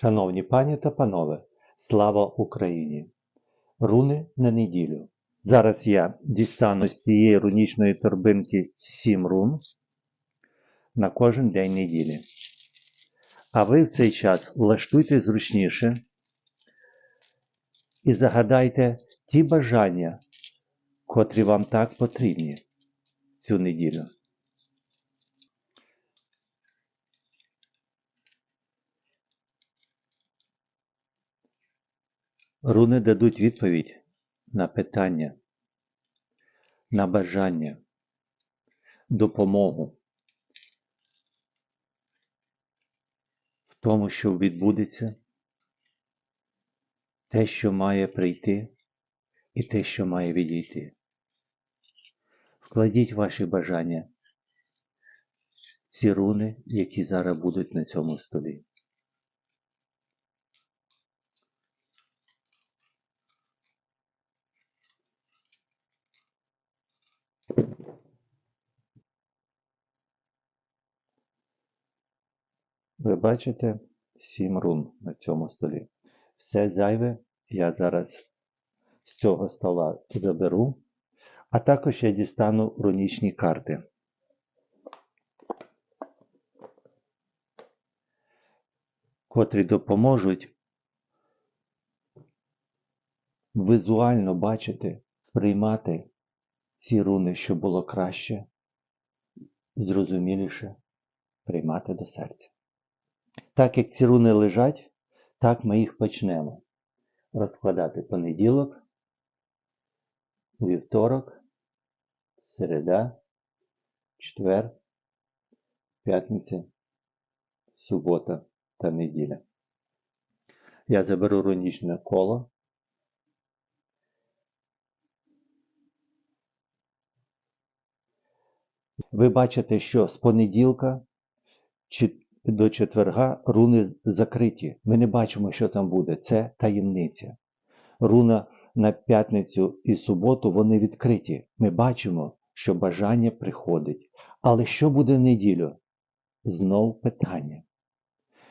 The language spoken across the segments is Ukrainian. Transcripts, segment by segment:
Шановні пані та панове, слава Україні! Руни на неділю. Зараз я дістану з цієї рунічної торбинки 7 рун на кожен день неділі. А ви в цей час влаштуйте зручніше і загадайте ті бажання, котрі вам так потрібні цю неділю. Руни дадуть відповідь на питання, на бажання, допомогу в тому, що відбудеться, те, що має прийти, і те, що має відійти. Вкладіть ваші бажання ці руни, які зараз будуть на цьому столі. Ви бачите сім рун на цьому столі. Все зайве я зараз з цього стола заберу, а також я дістану рунічні карти. котрі допоможуть візуально бачити, сприймати ці руни, щоб було краще, зрозуміліше приймати до серця. Так як ці руни лежать, так ми їх почнемо розкладати понеділок, вівторок, середа, четвер, п'ятниця, субота та неділя. Я заберу рунічне коло. Ви бачите, що з понеділка до четверга руни закриті. Ми не бачимо, що там буде. Це таємниця. Руна на п'ятницю і суботу вони відкриті. Ми бачимо, що бажання приходить. Але що буде в неділю? Знов питання.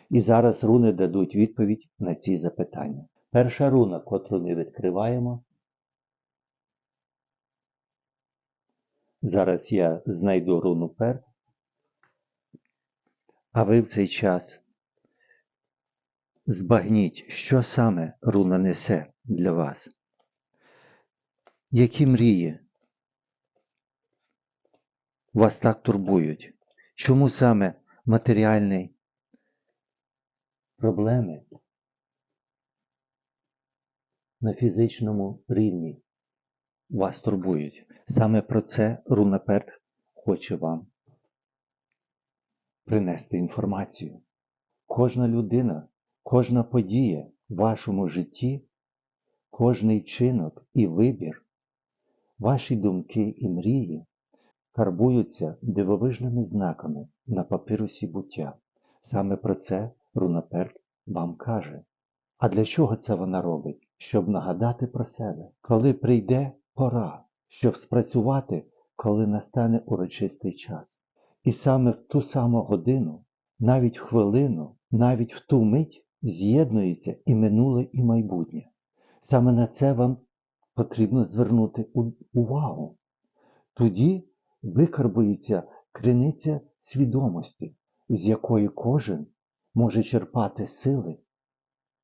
І зараз руни дадуть відповідь на ці запитання. Перша руна, котру ми відкриваємо. Зараз я знайду руну пер. А ви в цей час збагніть, що саме руна несе для вас. Які мрії вас так турбують? Чому саме матеріальний проблеми на фізичному рівні вас турбують? Саме про це рунаперт хоче вам принести інформацію. Кожна людина, кожна подія в вашому житті, кожний чинок і вибір, ваші думки і мрії карбуються дивовижними знаками на папірусі буття. Саме про це рунаперт вам каже. А для чого це вона робить? Щоб нагадати про себе, коли прийде пора, щоб спрацювати, коли настане урочистий час. І саме в ту саму годину, навіть хвилину, навіть в ту мить з'єднується і минуле, і майбутнє. Саме на це вам потрібно звернути увагу. Тоді викарбується криниця свідомості, з якої кожен може черпати сили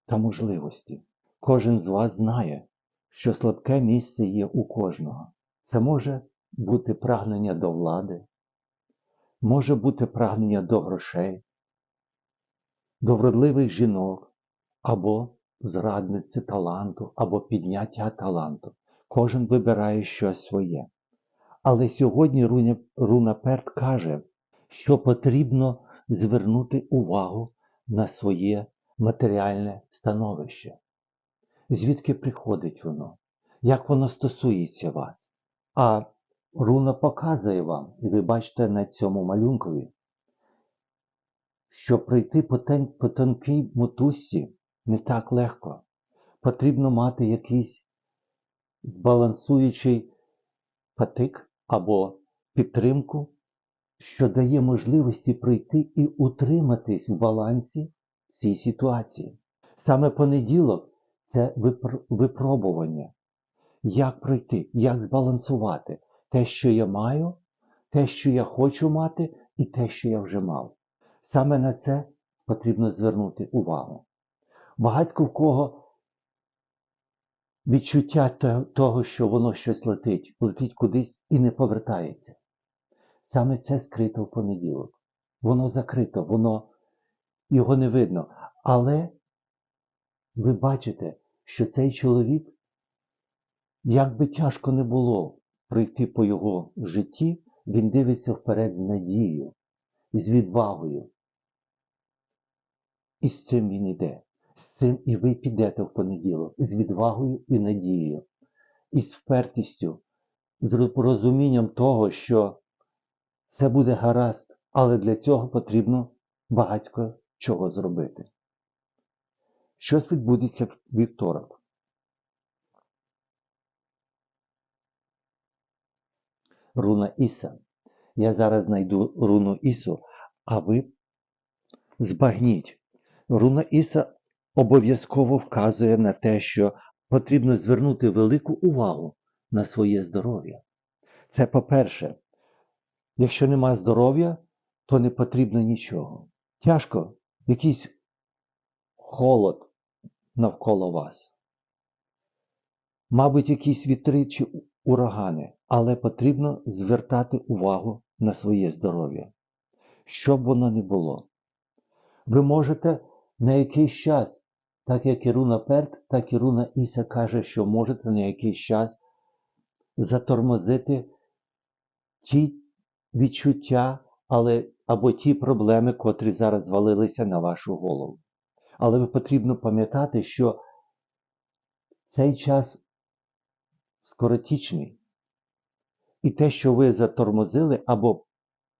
та можливості. Кожен з вас знає, що слабке місце є у кожного. Це може бути прагнення до влади, може бути прагнення до грошей, до вродливих жінок, або зрадниці таланту, або підняття таланту. Кожен вибирає щось своє. Але сьогодні Руна Перт каже, що потрібно звернути увагу на своє матеріальне становище. Звідки приходить воно? Як воно стосується вас? А руна показує вам, і ви бачите на цьому малюнкові, що пройти по, тен, по тонкій мотузці не так легко. Потрібно мати якийсь збалансуючий патик або підтримку, що дає можливості пройти і утриматись в балансі в цій ситуації. Саме понеділок це випр- випробування. Як пройти, як збалансувати те, що я маю, те, що я хочу мати, і те, що я вже мав. Саме на це потрібно звернути увагу. Багатько в кого відчуття того, що воно щось летить, летить кудись і не повертається. Саме це скрито в понеділок. Воно закрито, воно його не видно. Але ви бачите, що цей чоловік, як би тяжко не було пройти по його житті, він дивиться вперед з надією з відвагою. І з цим він іде. З цим і ви підете в понеділок з відвагою і надією, і з впертістю, з розумінням того, що все буде гаразд, але для цього потрібно багатько чого зробити. Щось відбудеться в вівторок. Руна Іса. Я зараз знайду руну Ісу, а ви збагніть. Руна Іса обов'язково вказує на те, що потрібно звернути велику увагу на своє здоров'я. Це по-перше, якщо нема здоров'я, то не потрібно нічого. Тяжко, якийсь холод навколо вас. Мабуть, якісь вітри чи урагани, але потрібно звертати увагу на своє здоров'я, щоб воно не було. Ви можете на якийсь час, так як і Руна Перт, так і Руна Іса каже, що можете на якийсь час затормозити ті відчуття, але, або ті проблеми, котрі зараз звалилися на вашу голову. Але ви потрібно пам'ятати, що цей час скоротічний. І те, що ви затормозили або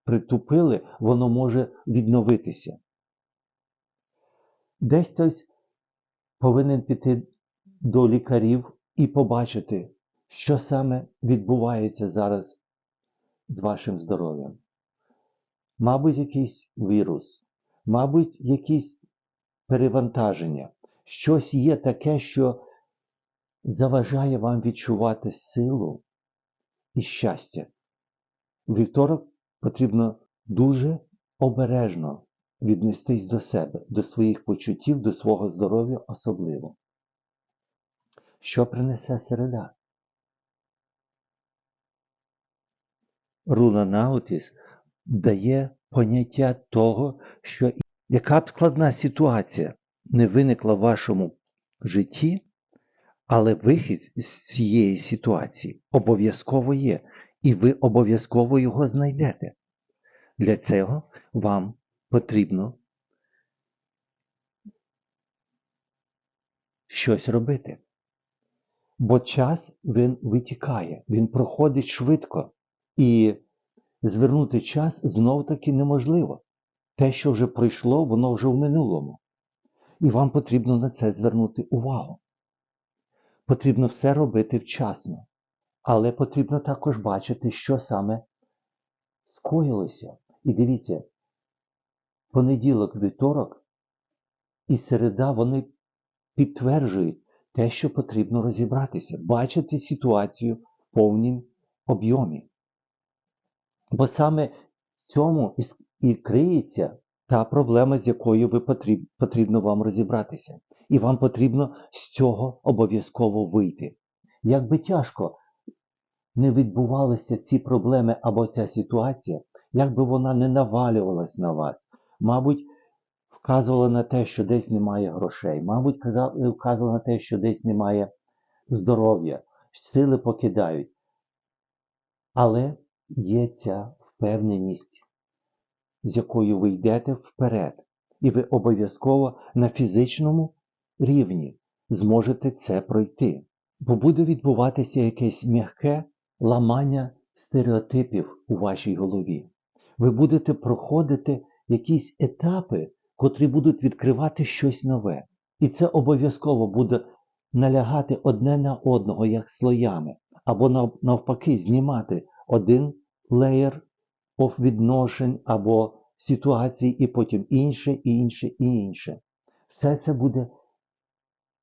притупили, воно може відновитися. Десь хтось повинен піти до лікарів і побачити, що саме відбувається зараз з вашим здоров'ям. Мабуть, якийсь вірус, мабуть, якісь перевантаження. Щось є таке, що заважає вам відчувати силу і щастя. Вівторок потрібно дуже обережно віднестись до себе, до своїх почуттів, до свого здоров'я особливо. Що принесе середа? Руна Наутіс дає поняття того, що яка б складна ситуація не виникла в вашому житті, але вихід з цієї ситуації обов'язково є, і ви обов'язково його знайдете. Для цього вам потрібно щось робити. Бо час він витікає, він проходить швидко, і звернути час знов таки неможливо. Те, що вже пройшло, воно вже в минулому. І вам потрібно на це звернути увагу. Потрібно все робити вчасно, але потрібно також бачити, що саме скоїлося. І дивіться, понеділок, вівторок і середа вони підтверджують те, що потрібно розібратися, бачити ситуацію в повнім об'ємі. Бо саме в цьому і, криється та проблема, з якою ви потріб, потрібно вам розібратися. І вам потрібно з цього обов'язково вийти. Як би тяжко не відбувалися ці проблеми або ця ситуація, як би вона не навалювалась на вас, мабуть, вказувала на те, що десь немає грошей, мабуть, вказувала на те, що десь немає здоров'я, сили покидають. Але є ця впевненість, з якою ви йдете вперед, і ви обов'язково на фізичному рівні зможете це пройти. Бо буде відбуватися якесь м'яке ламання стереотипів у вашій голові. Ви будете проходити якісь етапи, котрі будуть відкривати щось нове. І це обов'язково буде налягати одне на одного, як слоями, або навпаки, знімати один леєр відношень або ситуацій, і потім інше, і інше, і інше. все це буде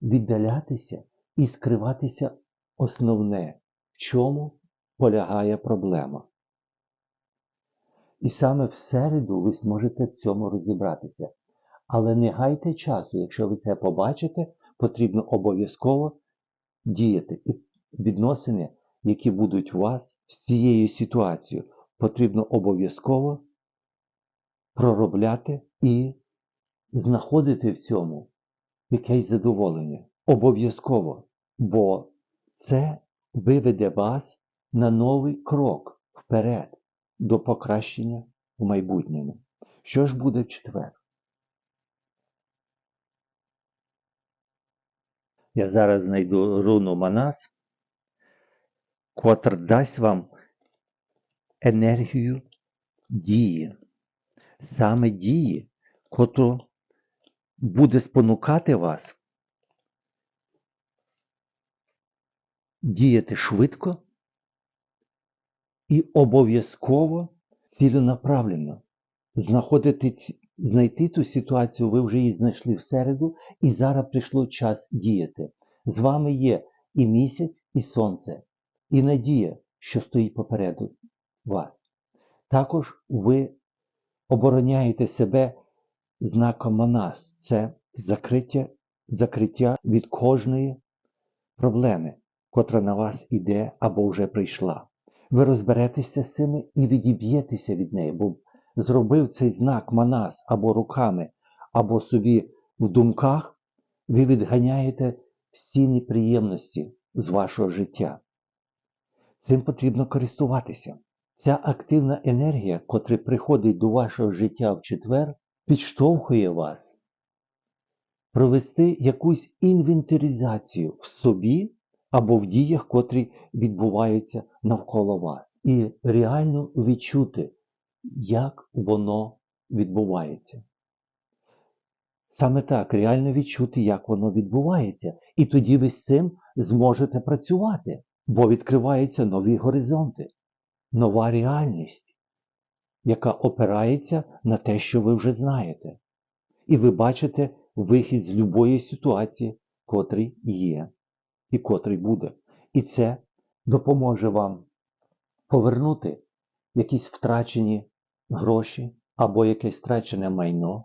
віддалятися і скриватися основне, в чому полягає проблема. І саме в середу ви зможете в цьому розібратися. Але не гайте часу, якщо ви це побачите, потрібно обов'язково діяти. І відносини, які будуть у вас з цією ситуацією, потрібно обов'язково проробляти і знаходити в цьому якесь задоволення. Обов'язково, бо це виведе вас на новий крок вперед до покращення в майбутньому. Що ж буде в четвер? Я зараз знайду руну Манас, котра дасть вам енергію дії, саме дії, котру буде спонукати вас діяти швидко і обов'язково ціленаправленно. Знаходити, знайти цю ситуацію, ви вже її знайшли в середу, і зараз прийшло час діяти. З вами є і місяць, і сонце, і надія, що стоїть попереду вас. Також ви обороняєте себе знаком Манас. Це закриття, закриття від кожної проблеми, котра на вас іде або вже прийшла. Ви розберетеся з цими і відіб'єтеся від неї, бо зробив цей знак Манас або руками, або собі в думках, ви відганяєте всі неприємності з вашого життя. Цим потрібно користуватися. Ця активна енергія, котра приходить до вашого життя в четвер, підштовхує вас провести якусь інвентаризацію в собі або в діях, котрі відбуваються навколо вас, і реально відчути, як воно відбувається. Саме так, реально відчути, як воно відбувається. І тоді ви з цим зможете працювати, бо відкриваються нові горизонти, нова реальність, яка опирається на те, що ви вже знаєте. І ви бачите вихід з любої ситуації, котрий є і котрий буде. І це допоможе вам повернути якісь втрачені гроші або якесь втрачене майно.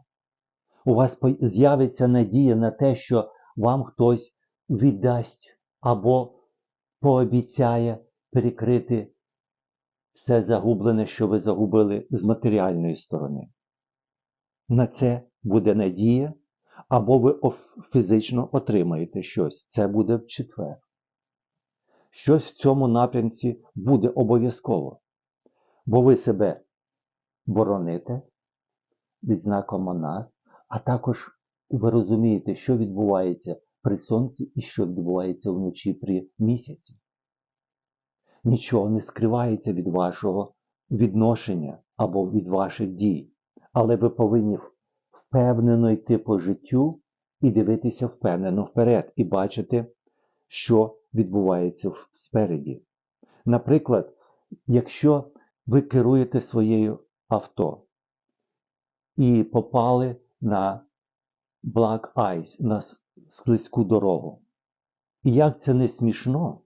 У вас з'явиться надія на те, що вам хтось віддасть або пообіцяє перекрити все загублене, що ви загубили з матеріальної сторони. На це буде надія, або ви фізично отримаєте щось. Це буде в четвер. Щось в цьому напрямці буде обов'язково, бо ви себе бороните від знаком Монас, а також ви розумієте, що відбувається при сонці і що відбувається вночі при місяці. Нічого не скривається від вашого відношення або від ваших дій, але ви повинні впевнено йти по життю і дивитися впевнено вперед, і бачити, що відбувається спереді. Наприклад, якщо ви керуєте своєю авто і попали на Black Ice, на с- слизьку дорогу. І як це не смішно,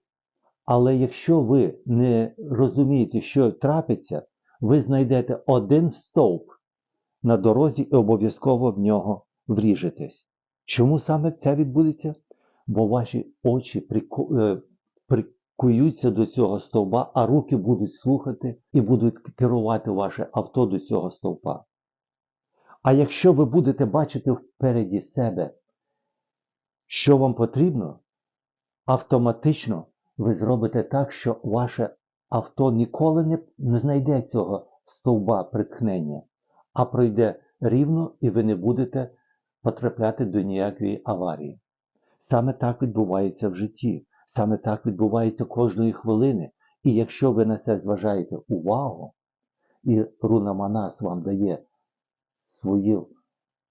але якщо ви не розумієте, що трапиться, ви знайдете один стовп на дорозі і обов'язково в нього вріжетесь. Чому саме це відбудеться? Бо ваші очі е, прикуються до цього стовпа, а руки будуть слухати і будуть керувати ваше авто до цього стовпа. А якщо ви будете бачити впереді себе, що вам потрібно, автоматично ви зробите так, що ваше авто ніколи не, знайде цього стовба приткнення, а пройде рівно і ви не будете потрапляти до ніякої аварії. Саме так відбувається в житті, саме так відбувається кожної хвилини. І якщо ви на це зважаєте увагу, і руна Манас вам дає свою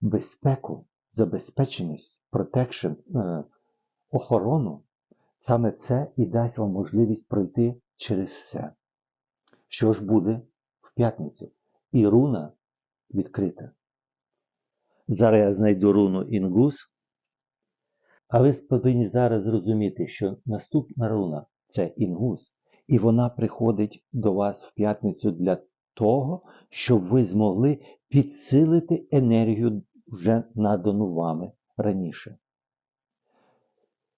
безпеку, забезпеченість, протекшн, охорону, саме це і дасть вам можливість пройти через все. Що ж буде в п'ятницю? І руна відкрита. Зараз я знайду руну інгус. А ви повинні зараз зрозуміти, що наступна руна це інгус, і вона приходить до вас в п'ятницю для того, щоб ви змогли підсилити енергію вже надану вами раніше.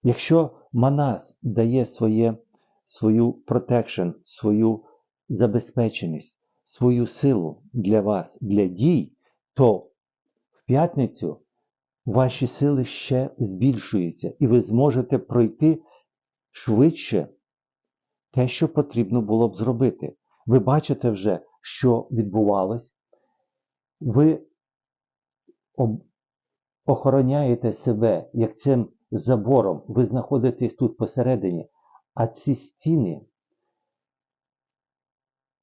Якщо Манас дає своє, свою протекшн, свою забезпеченість, свою силу для вас, для дій, то в п'ятницю ваші сили ще збільшуються, і ви зможете пройти швидше те, що потрібно було б зробити. Ви бачите вже, що відбувалось. Ви охороняєте себе як цим забором. Ви знаходитесь тут посередині, а ці стіни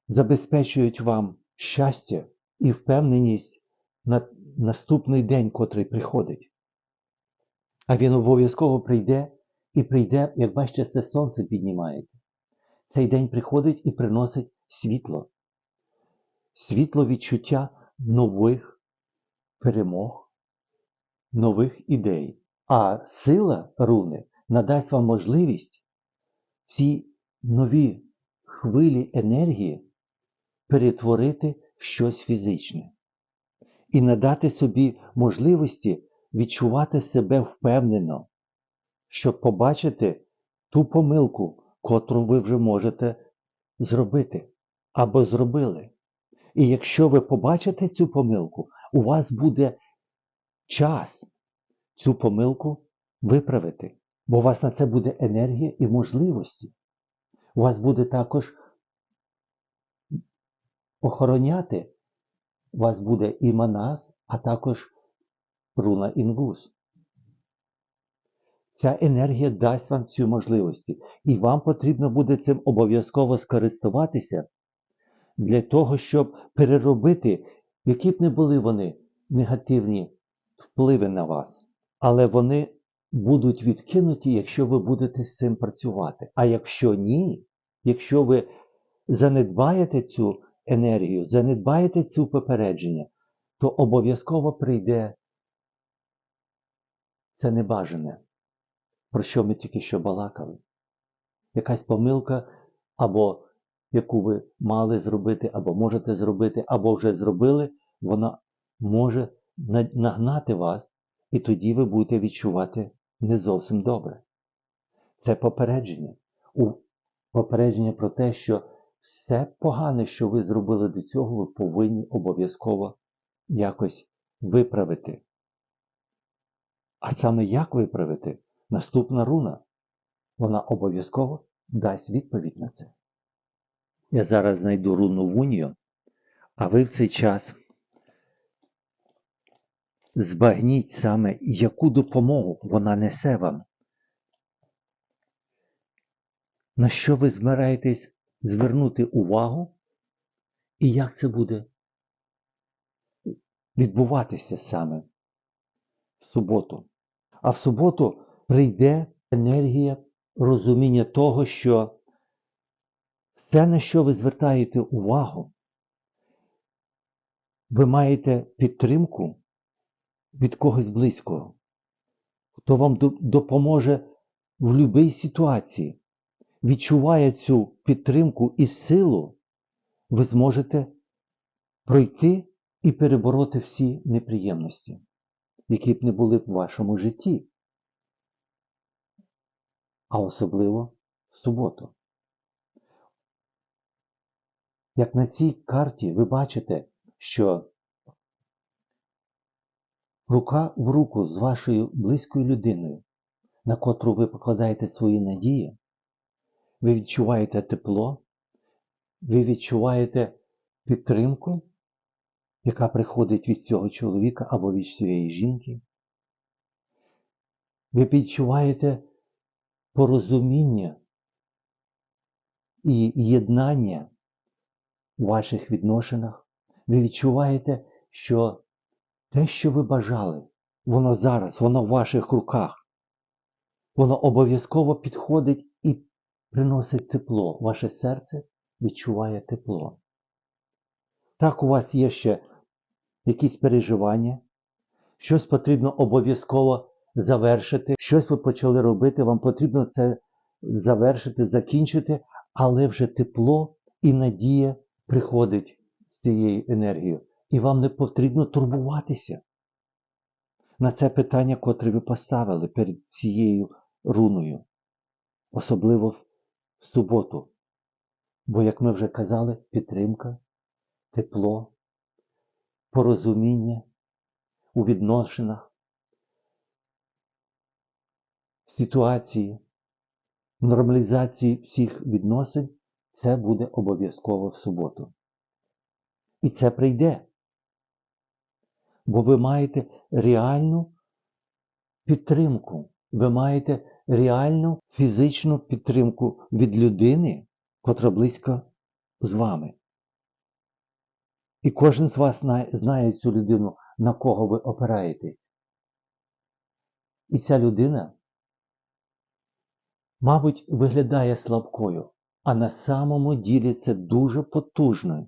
забезпечують вам щастя і впевненість на наступний день, котрий приходить. А він обов'язково прийде і прийде, як бачите, це сонце піднімається. Цей день приходить і приносить світло. Світло відчуття нових перемог, нових ідей. А сила руни надасть вам можливість ці нові хвилі енергії перетворити в щось фізичне і надати собі можливості відчувати себе впевнено, щоб побачити ту помилку, котру ви вже можете зробити або зробили. І якщо ви побачите цю помилку, у вас буде час цю помилку виправити, бо у вас на це буде енергія і можливості. У вас буде також охороняти, у вас буде і манас, а також руна інгус. Ця енергія дасть вам цю можливості, і вам потрібно буде цим обов'язково скористуватися для того, щоб переробити, які б не були вони негативні впливи на вас. Але вони будуть відкинуті, якщо ви будете з цим працювати. А якщо ні, якщо ви занедбаєте цю енергію, занедбаєте цю попередження, то обов'язково прийде це небажане, про що ми тільки що балакали. Якась помилка, або яку ви мали зробити, або можете зробити, або вже зробили, вона може нагнати вас, і тоді ви будете відчувати не зовсім добре. Це попередження. Попередження про те, що все погане, що ви зробили до цього, ви повинні обов'язково якось виправити. А саме як виправити? Наступна руна. Вона обов'язково дасть відповідь на це. Я зараз знайду руну вунію, а ви в цей час збагніть саме, яку допомогу вона несе вам. На що ви збираєтесь звернути увагу і як це буде відбуватися саме в суботу. А в суботу прийде енергія розуміння того, що все, на що ви звертаєте увагу, ви маєте підтримку від когось близького, хто вам допоможе в будь-якій ситуації. Відчуває цю підтримку і силу, ви зможете пройти і перебороти всі неприємності, які б не були в вашому житті, а особливо в суботу. Як на цій карті ви бачите, що рука в руку з вашою близькою людиною, на котру ви покладаєте свої надії, ви відчуваєте тепло, ви відчуваєте підтримку, яка приходить від цього чоловіка або від цієї жінки. Ви відчуваєте порозуміння і єднання у ваших відношеннях. Ви відчуваєте, що те, що ви бажали, воно зараз, воно в ваших руках. Воно обов'язково підходить і приносить тепло. Ваше серце відчуває тепло. Так у вас є ще якісь переживання, Щось потрібно обов'язково завершити, щось ви почали робити, вам потрібно це завершити, закінчити, але вже тепло і надія приходить з цією енергією. І вам не потрібно турбуватися на це питання, котре ви поставили перед цією руною, особливо в суботу. Бо, як ми вже казали, підтримка, тепло, порозуміння у відношеннях, в ситуації, нормалізації всіх відносин, це буде обов'язково в суботу. І це прийде. Бо ви маєте реальну підтримку, ви маєте реальну фізичну підтримку від людини, котра близько з вами. І кожен з вас знає, цю людину, на кого ви опираєтесь. І ця людина, мабуть, виглядає слабкою, а на самому ділі це дуже потужний,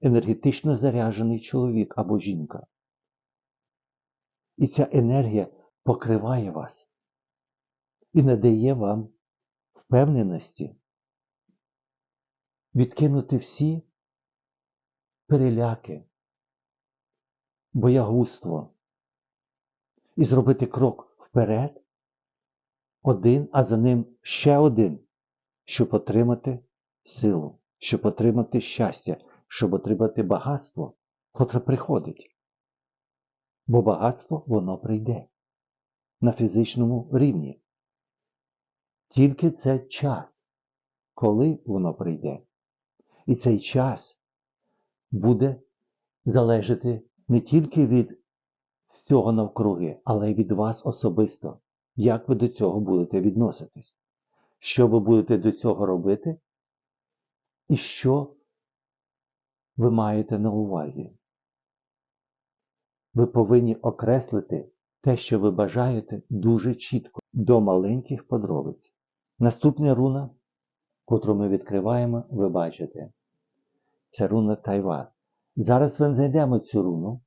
енергетично заряджений чоловік або жінка. І ця енергія покриває вас і надає вам впевненості відкинути всі переляки, боягузтво і зробити крок вперед, один, а за ним ще один, щоб отримати силу, щоб отримати щастя, щоб отримати багатство, котре приходить. Бо багатство воно прийде на фізичному рівні. Тільки це час, коли воно прийде. І цей час буде залежати не тільки від всього навкруги, але й від вас особисто, як ви до цього будете відноситись, що ви будете до цього робити, і що ви маєте на увазі. Ви повинні окреслити те, що ви бажаєте, дуже чітко, до маленьких подробиць. Наступна руна, котру ми відкриваємо, ви бачите, це руна Тайва. Зараз ми знайдемо цю руну.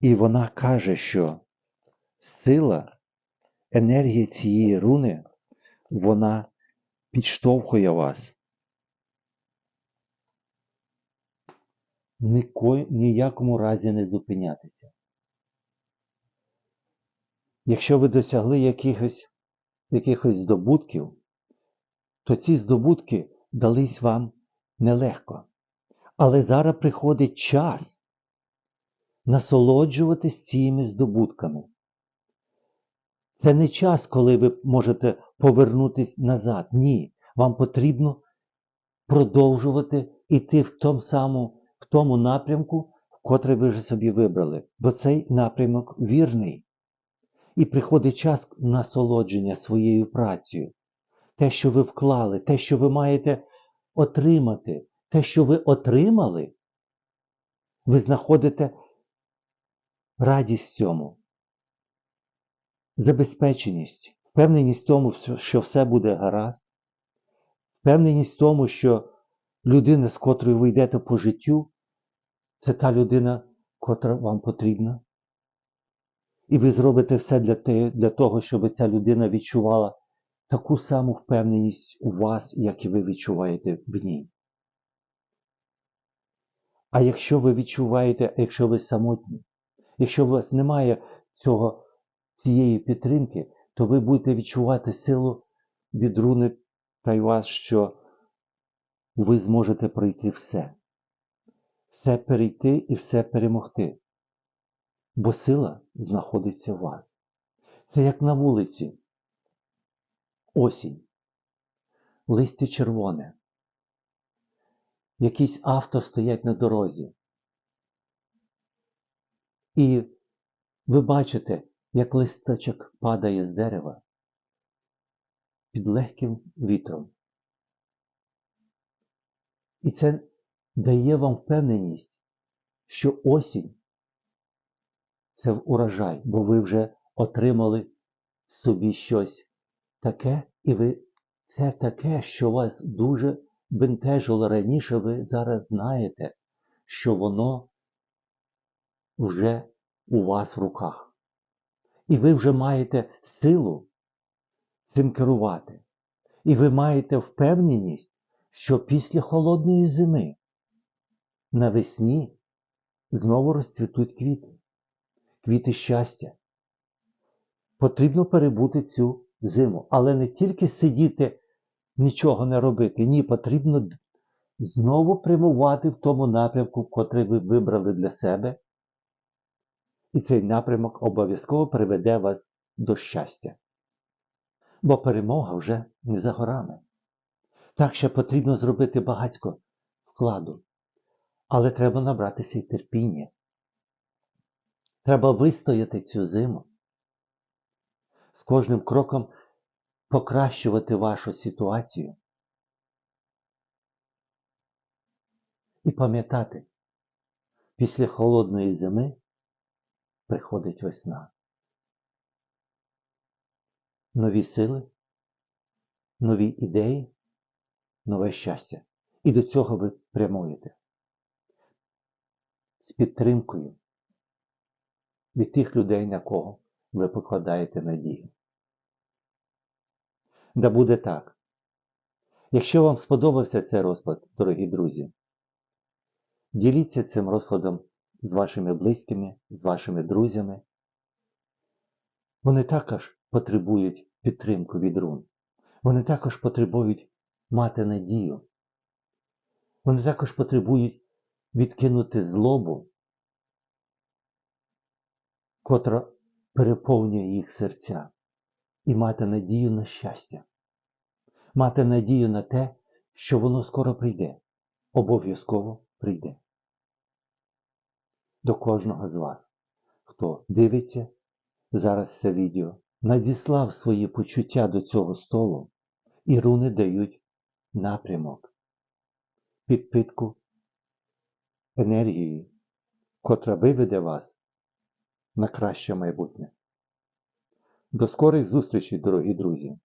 І вона каже, що сила, енергія цієї руни, вона підштовхує вас. Ніякому разі не зупинятися. Якщо ви досягли якихось, якихось здобутків, то ці здобутки дались вам нелегко. Але зараз приходить час насолоджуватись цими здобутками. Це не час, коли ви можете повернутися назад. Ні. Вам потрібно продовжувати йти в тому самому, в тому напрямку, котрий ви вже собі вибрали. Бо цей напрямок вірний. І приходить час насолодження своєю працею. Те, що ви вклали, те, що ви маєте отримати, те, що ви отримали, ви знаходите радість цьому, забезпеченість, впевненість в тому, що все буде гаразд, впевненість в тому, що людина, з котрою ви йдете по життю, це та людина, котра вам потрібна. І ви зробите все для, для того, щоб ця людина відчувала таку саму впевненість у вас, як і ви відчуваєте в ній. А якщо ви відчуваєте, якщо ви самотні, якщо у вас немає цього, цієї підтримки, то ви будете відчувати силу від руни та й вас, що ви зможете пройти все. Все перейти і все перемогти. Бо сила знаходиться в вас. Це як на вулиці. Осінь. Листя червоне. Якісь авто стоять на дорозі. І ви бачите, як листочок падає з дерева під легким вітром. І це дає вам впевненість, що осінь це урожай, бо ви вже отримали собі щось таке, і ви це таке, що вас дуже бентежило раніше, ви зараз знаєте, що воно вже у вас в руках. І ви вже маєте силу цим керувати. І ви маєте впевненість, що після холодної зими навесні знову розцвітуть квіти, квіти щастя. Потрібно перебути цю зиму, але не тільки сидіти, нічого не робити. Ні, потрібно знову прямувати в тому напрямку, котрий ви вибрали для себе. І цей напрямок обов'язково приведе вас до щастя. Бо перемога вже не за горами. Так ще потрібно зробити багатько вкладу. Але треба набратися й терпіння. Треба вистояти цю зиму. З кожним кроком покращувати вашу ситуацію. І пам'ятати, після холодної зими приходить весна. Нові сили, нові ідеї, нове щастя. І до цього ви прямуєте. З підтримкою від тих людей, на кого ви покладаєте надію. Да буде так. Якщо вам сподобався цей розклад, дорогі друзі, діліться цим розкладом з вашими близькими, з вашими друзями. Вони також потребують підтримку від рун. Вони також потребують мати надію. Вони також потребують відкинути злобу, котра переповнює їх серця, і мати надію на щастя, мати надію на те, що воно скоро прийде, обов'язково прийде. До кожного з вас, хто дивиться зараз це відео, надіслав свої почуття до цього столу, і руни дають напрямок, підпитку енергії, котра виведе вас на краще майбутнє. До скорих зустрічей, дорогі друзі!